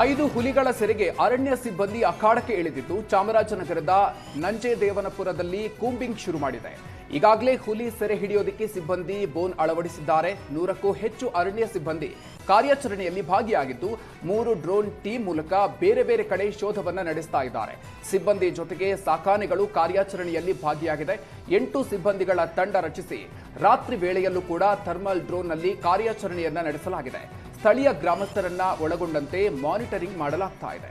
ಐದು ಹುಲಿಗಳ ಸೆರೆಗೆ ಅರಣ್ಯ ಸಿಬ್ಬಂದಿ ಅಖಾಡಕ್ಕೆ ಇಳಿದಿದ್ದು ಚಾಮರಾಜನಗರದ ನಂಜೇದೇವನಪುರದಲ್ಲಿ ಕೂಂಬಿಂಗ್ ಶುರು ಮಾಡಿದೆ. ಈಗಾಗಲೇ ಹುಲಿ ಸೆರೆ ಹಿಡಿಯೋದಕ್ಕೆ ಸಿಬ್ಬಂದಿ ಬೋನ್ ಅಳವಡಿಸಿದ್ದಾರೆ. ನೂರಕ್ಕೂ ಹೆಚ್ಚು ಅರಣ್ಯ ಸಿಬ್ಬಂದಿ ಕಾರ್ಯಾಚರಣೆಯಲ್ಲಿ ಭಾಗಿಯಾಗಿದ್ದು, ಮೂರು ಡ್ರೋನ್ ಟೀಮ್ ಮೂಲಕ ಬೇರೆ ಬೇರೆ ಕಡೆ ಶೋಧವನ್ನ ನಡೆಸ್ತಾ ಇದ್ದಾರೆ. ಸಿಬ್ಬಂದಿ ಜೊತೆಗೆ ಸಾಕಾನೆಗಳು ಕಾರ್ಯಾಚರಣೆಯಲ್ಲಿ ಭಾಗಿಯಾಗಿದೆ. ಎಂಟು ಸಿಬ್ಬಂದಿಗಳ ತಂಡ ರಚಿಸಿ, ರಾತ್ರಿ ವೇಳೆಯಲ್ಲೂ ಕೂಡ ಥರ್ಮಲ್ ಡ್ರೋನ್ನಲ್ಲಿ ಕಾರ್ಯಾಚರಣೆಯನ್ನ ನಡೆಸಲಾಗಿದೆ. ಸ್ಥಳೀಯ ಗ್ರಾಮಸ್ಥರನ್ನ ಒಳಗೊಂಡಂತೆ ಮಾನಿಟರಿಂಗ್ ಮಾಡಲಾಗ್ತಾ ಇದೆ.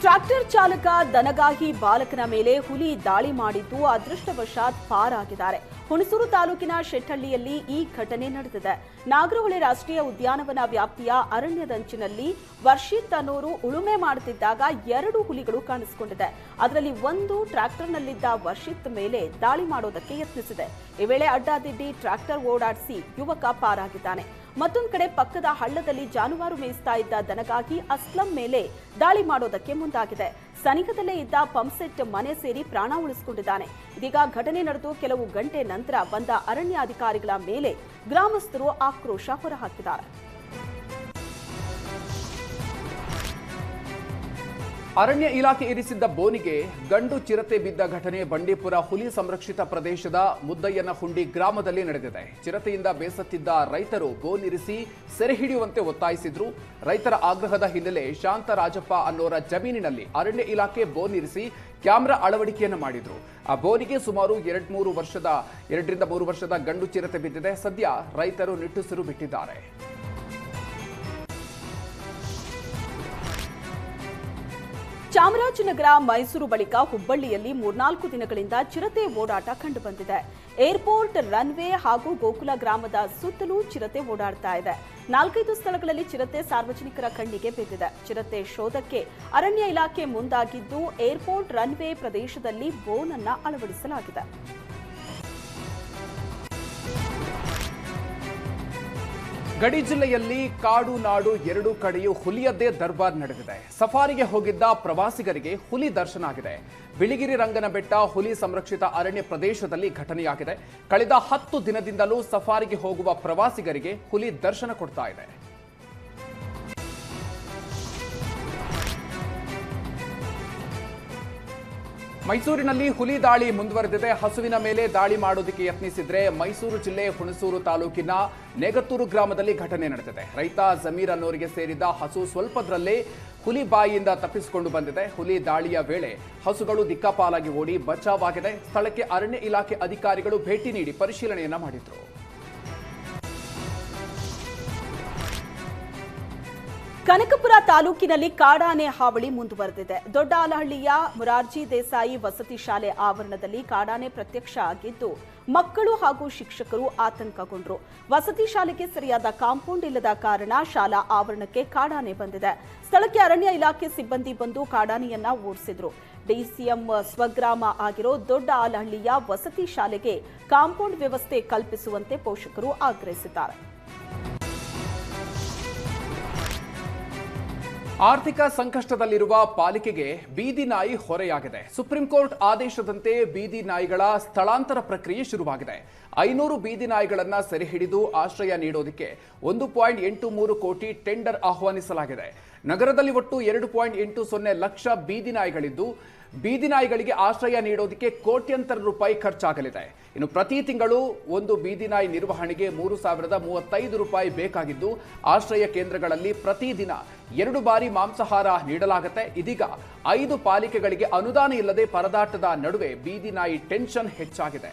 ಟ್ರ್ಯಾಕ್ಟರ್ ಚಾಲಕ ದನಗಾಹಿ ಬಾಲಕನ ಮೇಲೆ ಹುಲಿ ದಾಳಿ ಮಾಡಿದ್ದು ಅದೃಷ್ಟವಶಾತ್ ಪಾರಾಗಿದ್ದಾರೆ. ಹುಣಸೂರು ತಾಲೂಕಿನ ಶೆಟ್ಟಹಳ್ಳಿಯಲ್ಲಿ ಈ ಘಟನೆ ನಡೆದಿದೆ. ನಾಗರಹೊಳೆ ರಾಷ್ಟ್ರೀಯ ಉದ್ಯಾನವನ ವ್ಯಾಪ್ತಿಯ ಅರಣ್ಯದಂಚಿನಲ್ಲಿ ವರ್ಷಿತ್ ಅನ್ನೋರು ಉಳುಮೆ ಮಾಡುತ್ತಿದ್ದಾಗ ಎರಡು ಹುಲಿಗಳು ಕಾಣಿಸಿಕೊಂಡಿದೆ. ಅದರಲ್ಲಿ ಒಂದು ಟ್ರ್ಯಾಕ್ಟರ್ನಲ್ಲಿದ್ದ ವರ್ಷಿತ್ ಮೇಲೆ ದಾಳಿ ಮಾಡೋದಕ್ಕೆ ಯತ್ನಿಸಿದೆ. ಈ ವೇಳೆ ಅಡ್ಡಾದಿಡ್ಡಿ ಟ್ರ್ಯಾಕ್ಟರ್ ಓಡಾಡಿಸಿ ಯುವಕ ಪಾರಾಗಿದ್ದಾನೆ. ಮತ್ತೊಂದು ಕಡೆ ಪಕ್ಕದ ಹಳ್ಳದಲ್ಲಿ ಜಾನುವಾರು ಮೇಯಿಸ್ತಾ ಇದ್ದ ದನಗಾಗಿ ಅಸ್ಲಂ ಮೇಲೆ ದಾಳಿ ಮಾಡೋದಕ್ಕೆ ಮುಂದಾಗಿದೆ. ಸನಿಹದಲ್ಲೇ ಇದ್ದ ಪಂಪ್ಸೆಟ್ ಮನೆ ಸೇರಿ ಪ್ರಾಣ ಉಳಿಸಿಕೊಂಡಿದ್ದಾನೆ. ಇದೀಗ ಘಟನೆ ನಡೆದು ಕೆಲವು ಗಂಟೆ ನಂತರ ಬಂದ ಅರಣ್ಯಾಧಿಕಾರಿಗಳ ಮೇಲೆ ಗ್ರಾಮಸ್ಥರು ಆಕ್ರೋಶ ಹೊರಹಾಕಿದ್ದಾರೆ. ಅರಣ್ಯ ಇಲಾಖೆ ಇರಿಸಿದ್ದ ಬೋನಿಗೆ ಗಂಡು ಚಿರತೆ ಬಿದ್ದ ಘಟನೆ ಬಂಡೀಪುರ ಹುಲಿ ಸಂರಕ್ಷಿತ ಪ್ರದೇಶದ ಮುದ್ದಯ್ಯನ ಹುಂಡಿ ಗ್ರಾಮದಲ್ಲಿ ನಡೆದಿದೆ. ಚಿರತೆಯಿಂದ ಬೇಸತ್ತಿದ್ದ ರೈತರು ಬೋನ್ ಇರಿಸಿ ಸೆರೆ ಹಿಡಿಯುವಂತೆ ಒತ್ತಾಯಿಸಿದ್ರು. ರೈತರ ಆಗ್ರಹದ ಹಿನ್ನೆಲೆ ಶಾಂತರಾಜಪ್ಪ ಅನ್ನೋರ ಜಮೀನಿನಲ್ಲಿ ಅರಣ್ಯ ಇಲಾಖೆ ಬೋನ್ ಇರಿಸಿ ಕ್ಯಾಮೆರಾ ಅಳವಡಿಕೆಯನ್ನು ಮಾಡಿದ್ರು. ಆ ಬೋನಿಗೆ ಸುಮಾರು ಎರಡ್ ಮೂರು ವರ್ಷದ, ಎರಡರಿಂದ ಮೂರು ವರ್ಷದ ಗಂಡು ಚಿರತೆ ಬಿದ್ದಿದೆ. ಸದ್ಯ ರೈತರು ನಿಟ್ಟುಸಿರು ಬಿಟ್ಟಿದ್ದಾರೆ. ಚಾಮರಾಜನಗರ ಮೈಸೂರು ಬಳಿಕ ಹುಬ್ಬಳ್ಳಿಯಲ್ಲಿ ಮೂರ್ನಾಲ್ಕು ದಿನಗಳಿಂದ ಚಿರತೆ ಓಡಾಟ ಕಂಡುಬಂದಿದೆ. ಏರ್ಪೋರ್ಟ್, ರನ್ವೇ ಹಾಗೂ ಗೋಕುಲ ಗ್ರಾಮದ ಸುತ್ತಲೂ ಚಿರತೆ ಓಡಾಡ್ತಾ ಇದೆ. ನಾಲ್ಕೈದು ಸ್ಥಳಗಳಲ್ಲಿ ಚಿರತೆ ಸಾರ್ವಜನಿಕರ ಕಣ್ಣಿಗೆ ಬಿದ್ದಿದೆ. ಚಿರತೆ ಶೋಧಕ್ಕೆ ಅರಣ್ಯ ಇಲಾಖೆ ಮುಂದಾಗಿದ್ದು, ಏರ್ಪೋರ್ಟ್, ರನ್ವೇ ಪ್ರದೇಶದಲ್ಲಿ ಬೋನ್ ಅನ್ನ ಅಳವಡಿಸಲಾಗಿದೆ. ಗಡಿ ಜಿಲ್ಲೆಯಲ್ಲಿ ಕಾಡು ನಾಡು ಎರಡು ಕಡೆಯೂ ಹುಲಿಯದ್ದೇ ದರ್ಬಾರ್ ನಡೆದಿದೆ. ಸಫಾರಿಗೆ ಹೋಗಿದ್ದ ಪ್ರವಾಸಿಗರಿಗೆ ಹುಲಿ ದರ್ಶನ ಆಗಿದೆ. ಬಿಳಿಗಿರಿ ರಂಗನ ಬೆಟ್ಟ ಹುಲಿ ಸಂರಕ್ಷಿತ ಅರಣ್ಯ ಪ್ರದೇಶದಲ್ಲಿ ಘಟನೆಯಾಗಿದೆ. ಕಳೆದ ಹತ್ತು ದಿನದಿಂದಲೂ ಸಫಾರಿಗೆ ಹೋಗುವ ಪ್ರವಾಸಿಗರಿಗೆ ಹುಲಿ ದರ್ಶನ ಕೊಡ್ತಾ ಇದೆ. ಮೈಸೂರಿನಲ್ಲಿ ಹುಲಿ ದಾಳಿ ಮುಂದುವರೆದಿದೆ. ಹಸುವಿನ ಮೇಲೆ ದಾಳಿ ಮಾಡೋದಕ್ಕೆ ಯತ್ನಿಸಿದ್ರೆ ಮೈಸೂರು ಜಿಲ್ಲೆ ಹುಣಸೂರು ತಾಲೂಕಿನ ನೆಗತ್ತೂರು ಗ್ರಾಮದಲ್ಲಿ ಘಟನೆ ನಡೆದಿದೆ. ರೈತ ಜಮೀರ್ ಅನ್ನೋರಿಗೆ ಸೇರಿದ ಹಸು ಸ್ವಲ್ಪದ್ರಲ್ಲಿ ಹುಲಿ ಬಾಯಿಯಿಂದ ತಪ್ಪಿಸಿಕೊಂಡು ಬಂದಿದೆ. ಹುಲಿ ದಾಳಿಯ ವೇಳೆ ಹಸುಗಳು ದಿಕ್ಕಾಪಾಲಾಗಿ ಓಡಿ ಬಚಾವಾಗಿದೆ ಸ್ಥಳಕ್ಕೆ ಅರಣ್ಯ ಇಲಾಖೆ ಅಧಿಕಾರಿಗಳು ಭೇಟಿ ನೀಡಿ ಪರಿಶೀಲನೆಯನ್ನ ಮಾಡಿದ್ರು. ಕನಕಪುರ ತಾಲೂಕಿನಲ್ಲಿ ಕಾಡಾನೆ ಹಾವಳಿ ಮುಂದುವರೆದಿದೆ. ದೊಡ್ಡ ಆಲಹಳ್ಳಿಯ ಮುರಾರ್ಜಿ ದೇಸಾಯಿ ವಸತಿ ಶಾಲೆ ಆವರಣದಲ್ಲಿ ಕಾಡಾನೆ ಪ್ರತ್ಯಕ್ಷ ಆಗಿದ್ದು, ಮಕ್ಕಳು ಹಾಗೂ ಶಿಕ್ಷಕರು ಆತಂಕಗೊಂಡರು. ವಸತಿ ಶಾಲೆಗೆ ಸರಿಯಾದ ಕಾಂಪೌಂಡ್ ಇಲ್ಲದ ಕಾರಣ ಶಾಲಾ ಆವರಣಕ್ಕೆ ಕಾಡಾನೆ ಬಂದಿದೆ. ಸ್ಥಳಕ್ಕೆ ಅರಣ್ಯ ಇಲಾಖೆ ಸಿಬ್ಬಂದಿ ಬಂದು ಕಾಡಾನೆಯನ್ನ ಓಡಿಸಿದ್ರು ಡಿಸಿಎಂ ಸ್ವಗ್ರಾಮ ಆಗಿರೋ ದೊಡ್ಡ ಆಲಹಳ್ಳಿಯ ವಸತಿ ಶಾಲೆಗೆ ಕಾಂಪೌಂಡ್ ವ್ಯವಸ್ಥೆ ಕಲ್ಪಿಸುವಂತೆ ಪೋಷಕರು ಆಗ್ರಹಿಸಿದ್ದಾರೆ. ಆರ್ಥಿಕ ಸಂಕಷ್ಟದಲ್ಲಿರುವ ಪಾಲಿಕೆಗೆ ಬೀದಿ ನಾಯಿ ಹೊರೆಯಾಗಿದೆ. ಸುಪ್ರೀಂ ಕೋರ್ಟ್ ಆದೇಶದಂತೆ ಬೀದಿ ನಾಯಿಗಳ ಸ್ಥಳಾಂತರ ಪ್ರಕ್ರಿಯೆ ಶುರುವಾಗಿದೆ. ಐನೂರು ಬೀದಿ ನಾಯಿಗಳನ್ನ ಸೆರೆ ಹಿಡಿದು ಆಶ್ರಯ ನೀಡೋದಕ್ಕೆ ಒಂದು ಪಾಯಿಂಟ್ ಎಂಟು ಮೂರು ಕೋಟಿ ಟೆಂಡರ್ ಆಹ್ವಾನಿಸಲಾಗಿದೆ. ನಗರದಲ್ಲಿ ಒಟ್ಟು ಎರಡು ಪಾಯಿಂಟ್ ಎಂಟು ಸೊನ್ನೆ ಲಕ್ಷ ಬೀದಿ ನಾಯಿಗಳಿದ್ದು ಬೀದಿ ನಾಯಿಗಳಿಗೆ ಆಶ್ರಯ ನೀಡೋದಕ್ಕೆ ಕೋಟ್ಯಂತರ ರೂಪಾಯಿ ಖರ್ಚಾಗಲಿದೆ. ಇನ್ನು ಪ್ರತಿ ತಿಂಗಳು ಒಂದು ಬೀದಿ ನಾಯಿ ನಿರ್ವಹಣೆಗೆ ಮೂರು ಸಾವಿರದ ಮೂವತ್ತೈದು ರೂಪಾಯಿ ಬೇಕಾಗಿದ್ದು, ಆಶ್ರಯ ಕೇಂದ್ರಗಳಲ್ಲಿ ಪ್ರತಿದಿನ ಎರಡು ಬಾರಿ ಮಾಂಸಾಹಾರ ನೀಡಲಾಗುತ್ತೆ. ಇದೀಗ ಐದು ಪಾಲಿಕೆಗಳಿಗೆ ಅನುದಾನ ಇಲ್ಲದೆ ಪರದಾಟದ ನಡುವೆ ಬೀದಿ ನಾಯಿ ಟೆನ್ಷನ್ ಹೆಚ್ಚಾಗಿದೆ.